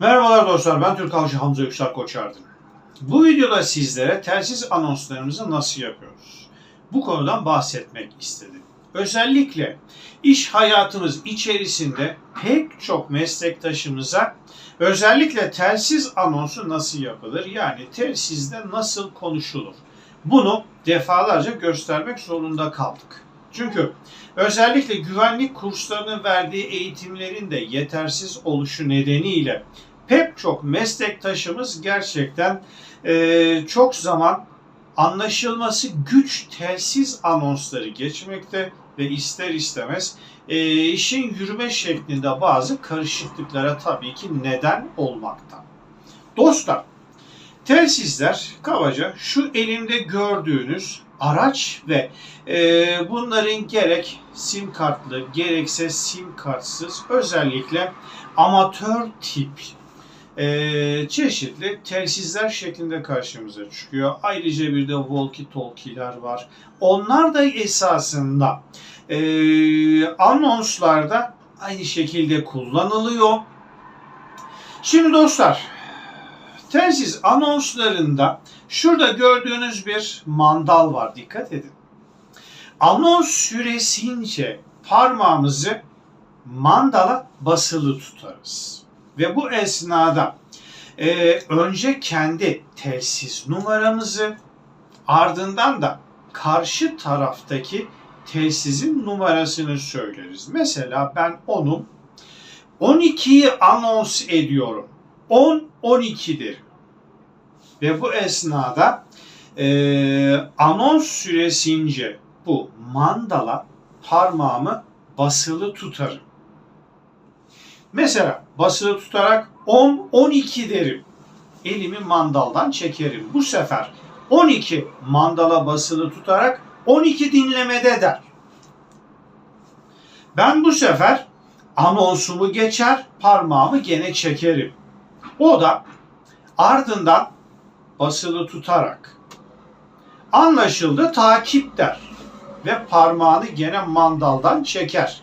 Merhabalar dostlar, ben Türk Avcı Hamza Yüksel Koçardın. Bu videoda sizlere telsiz anonslarımızı nasıl yapıyoruz? Bu konudan bahsetmek istedim. Özellikle iş hayatımız içerisinde pek çok meslektaşımıza özellikle telsiz anonsu nasıl yapılır? Yani telsizde nasıl konuşulur? Bunu defalarca göstermek zorunda kaldık. Çünkü özellikle güvenlik kurslarının verdiği eğitimlerin de yetersiz oluşu nedeniyle pek çok meslektaşımız gerçekten eee, çok zaman anlaşılması güç telsiz anonsları geçmekte ve ister istemez eee, işin yürüme şeklinde bazı karışıklıklara tabii ki neden olmakta. Dostlar, telsizler kabaca şu elimde gördüğünüz araç ve eee, bunların gerek sim kartlı gerekse sim kartsız özellikle amatör tip eee, çeşitli telsizler şeklinde karşımıza çıkıyor. Ayrıca bir de walkie talkie'ler var. Onlar da esasında eee, anonslarda aynı şekilde kullanılıyor. Şimdi dostlar, telsiz anonslarında şurada gördüğünüz bir mandal var. Dikkat edin. Anons süresince parmağımızı mandala basılı tutarız. Ve bu esnada e, önce kendi telsiz numaramızı ardından da karşı taraftaki telsizin numarasını söyleriz. Mesela ben onun 12'yi anons ediyorum. 10 12 derim. Ve bu esnada e, anons süresince bu mandala parmağımı basılı tutarım. Mesela basılı tutarak 10 12 derim. Elimi mandaldan çekerim. Bu sefer 12 mandala basılı tutarak 12 dinlemede der. Ben bu sefer anonsumu geçer, parmağımı gene çekerim. O da ardından basılı tutarak anlaşıldı takip der ve parmağını gene mandaldan çeker.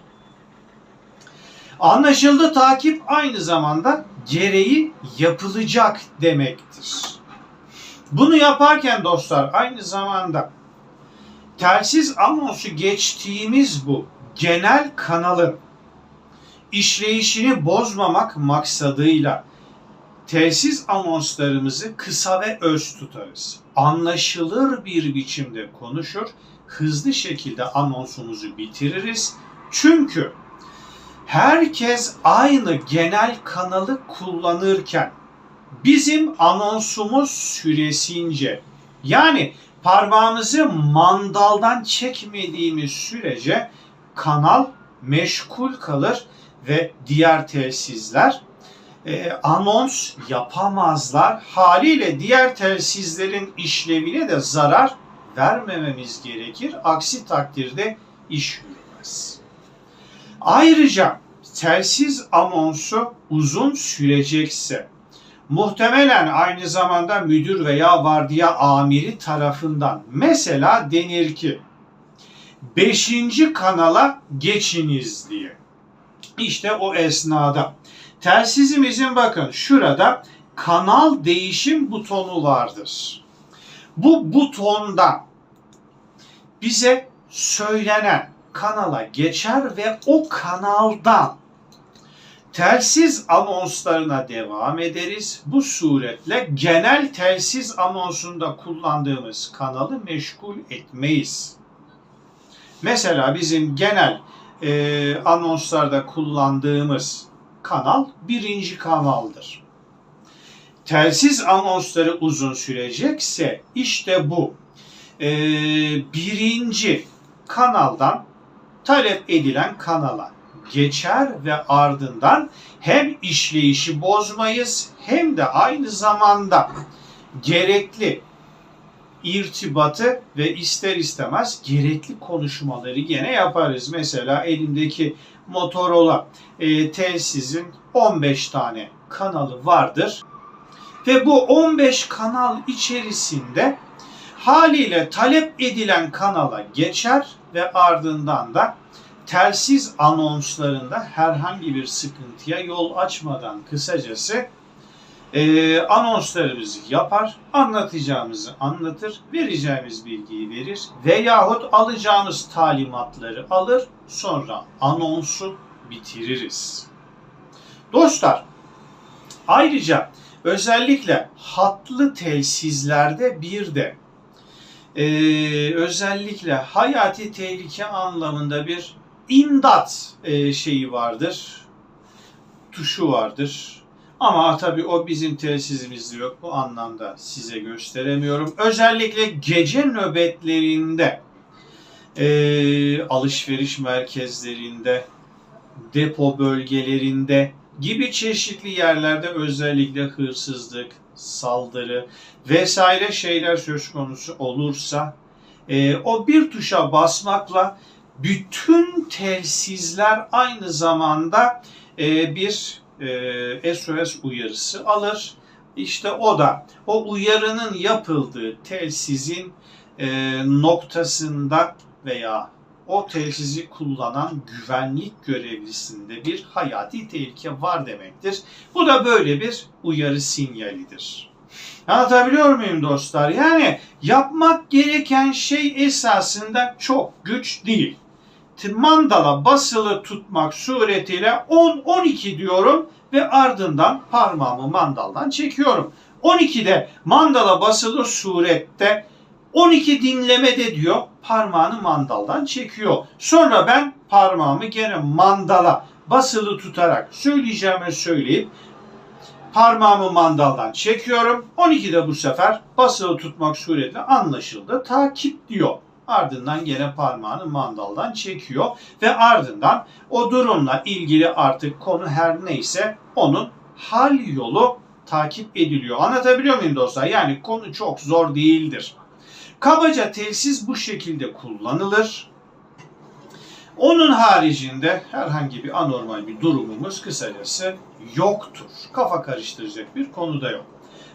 Anlaşıldı takip aynı zamanda gereği yapılacak demektir. Bunu yaparken dostlar aynı zamanda telsiz anonsu geçtiğimiz bu genel kanalın işleyişini bozmamak maksadıyla telsiz anonslarımızı kısa ve öz tutarız. Anlaşılır bir biçimde konuşur, hızlı şekilde anonsumuzu bitiririz. Çünkü herkes aynı genel kanalı kullanırken bizim anonsumuz süresince yani parmağımızı mandaldan çekmediğimiz sürece kanal meşgul kalır ve diğer telsizler e, anons yapamazlar. Haliyle diğer telsizlerin işlevine de zarar vermememiz gerekir. Aksi takdirde iş yürümez. Ayrıca telsiz anonsu uzun sürecekse muhtemelen aynı zamanda müdür veya vardiya amiri tarafından mesela denir ki 5. kanala geçiniz diye. İşte o esnada telsizimizin bakın şurada kanal değişim butonu vardır. Bu butonda bize söylenen kanala geçer ve o kanaldan telsiz anonslarına devam ederiz. Bu suretle genel telsiz anonsunda kullandığımız kanalı meşgul etmeyiz. Mesela bizim genel e, anonslarda kullandığımız kanal birinci kanaldır. Telsiz anonsları uzun sürecekse işte bu e, birinci kanaldan talep edilen kanala geçer ve ardından hem işleyişi bozmayız hem de aynı zamanda gerekli irtibatı ve ister istemez gerekli konuşmaları gene yaparız. Mesela elimdeki Motorola e, telsizin 15 tane kanalı vardır. Ve bu 15 kanal içerisinde haliyle talep edilen kanala geçer ve ardından da telsiz anonslarında herhangi bir sıkıntıya yol açmadan kısacası e, anonslarımızı yapar, anlatacağımızı anlatır, vereceğimiz bilgiyi verir veyahut alacağımız talimatları alır, sonra anonsu bitiririz. Dostlar, ayrıca özellikle hatlı telsizlerde bir de e, özellikle hayati tehlike anlamında bir imdat e, şeyi vardır, tuşu vardır. Ama tabii o bizim telsizimizde yok. Bu anlamda size gösteremiyorum. Özellikle gece nöbetlerinde, e, alışveriş merkezlerinde, depo bölgelerinde gibi çeşitli yerlerde özellikle hırsızlık, saldırı vesaire şeyler söz konusu olursa e, o bir tuşa basmakla bütün telsizler aynı zamanda e, bir e, SOS uyarısı alır. İşte o da o uyarının yapıldığı telsizin e, noktasında veya o telsizi kullanan güvenlik görevlisinde bir hayati tehlike var demektir. Bu da böyle bir uyarı sinyalidir. Anlatabiliyor muyum dostlar? Yani yapmak gereken şey esasında çok güç değil. Mandala basılı tutmak suretiyle 10-12 diyorum ve ardından parmağımı mandaldan çekiyorum. 12'de mandala basılı surette 12 dinlemede diyor parmağını mandaldan çekiyor. Sonra ben parmağımı gene mandala basılı tutarak söyleyeceğimi söyleyip parmağımı mandaldan çekiyorum. 12'de bu sefer basılı tutmak suretiyle anlaşıldı. Takip diyor. Ardından gene parmağını mandaldan çekiyor ve ardından o durumla ilgili artık konu her neyse onun hal yolu takip ediliyor. Anlatabiliyor muyum dostlar? Yani konu çok zor değildir. Kabaca telsiz bu şekilde kullanılır. Onun haricinde herhangi bir anormal bir durumumuz kısacası yoktur. Kafa karıştıracak bir konu da yok.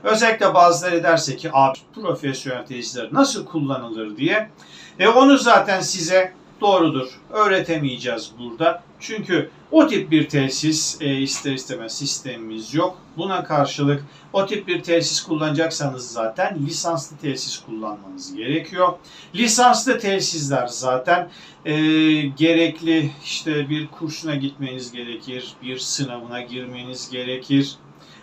Özellikle bazıları derse ki abi profesyonel telsizler nasıl kullanılır diye. E onu zaten size doğrudur öğretemeyeceğiz burada. Çünkü o tip bir telsiz e, ister istemez sistemimiz yok. Buna karşılık o tip bir telsiz kullanacaksanız zaten lisanslı telsiz kullanmanız gerekiyor. Lisanslı telsizler zaten e, gerekli işte bir kursuna gitmeniz gerekir, bir sınavına girmeniz gerekir.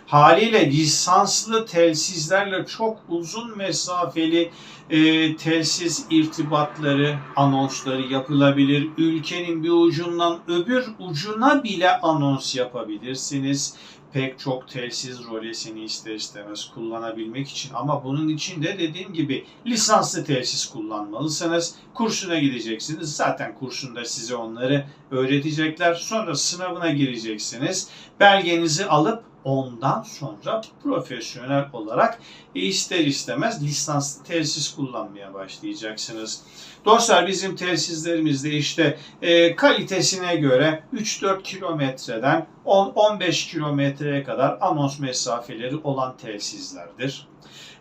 Haliyle lisanslı telsizlerle çok uzun mesafeli e, telsiz irtibatları, anonsları yapılabilir. Ülkenin bir ucundan öbür ucuna bile anons yapabilirsiniz. Pek çok telsiz rolesini ister istemez kullanabilmek için ama bunun için de dediğim gibi lisanslı telsiz kullanmalısınız. Kursuna gideceksiniz. Zaten kursunda size onları öğretecekler. Sonra sınavına gireceksiniz. Belgenizi alıp ondan sonra profesyonel olarak ister istemez lisanslı telsiz kullanmaya başlayacaksınız. Dostlar bizim telsizlerimizde işte e, kalitesine göre 3-4 kilometreden 10-15 kilometreye kadar anons mesafeleri olan telsizlerdir.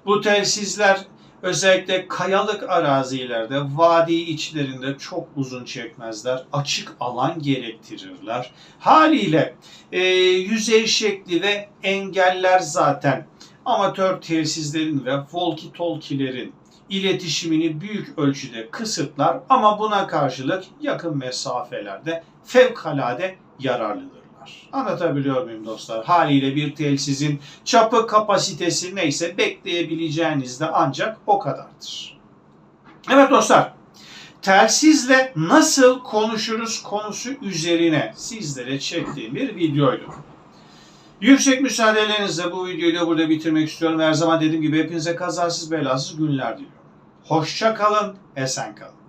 Bu telsizler Özellikle kayalık arazilerde, vadi içlerinde çok uzun çekmezler. Açık alan gerektirirler. Haliyle e, yüzey şekli ve engeller zaten amatör telsizlerin ve walkie-talkie'lerin iletişimini büyük ölçüde kısıtlar ama buna karşılık yakın mesafelerde fevkalade yararlıdır var. Anlatabiliyor muyum dostlar? Haliyle bir telsizin çapı kapasitesi neyse bekleyebileceğiniz de ancak o kadardır. Evet dostlar. Telsizle nasıl konuşuruz konusu üzerine sizlere çektiğim bir videoydu. Yüksek müsaadelerinizle bu videoyu da burada bitirmek istiyorum. Her zaman dediğim gibi hepinize kazasız belasız günler diliyorum. Hoşça kalın, esen kalın.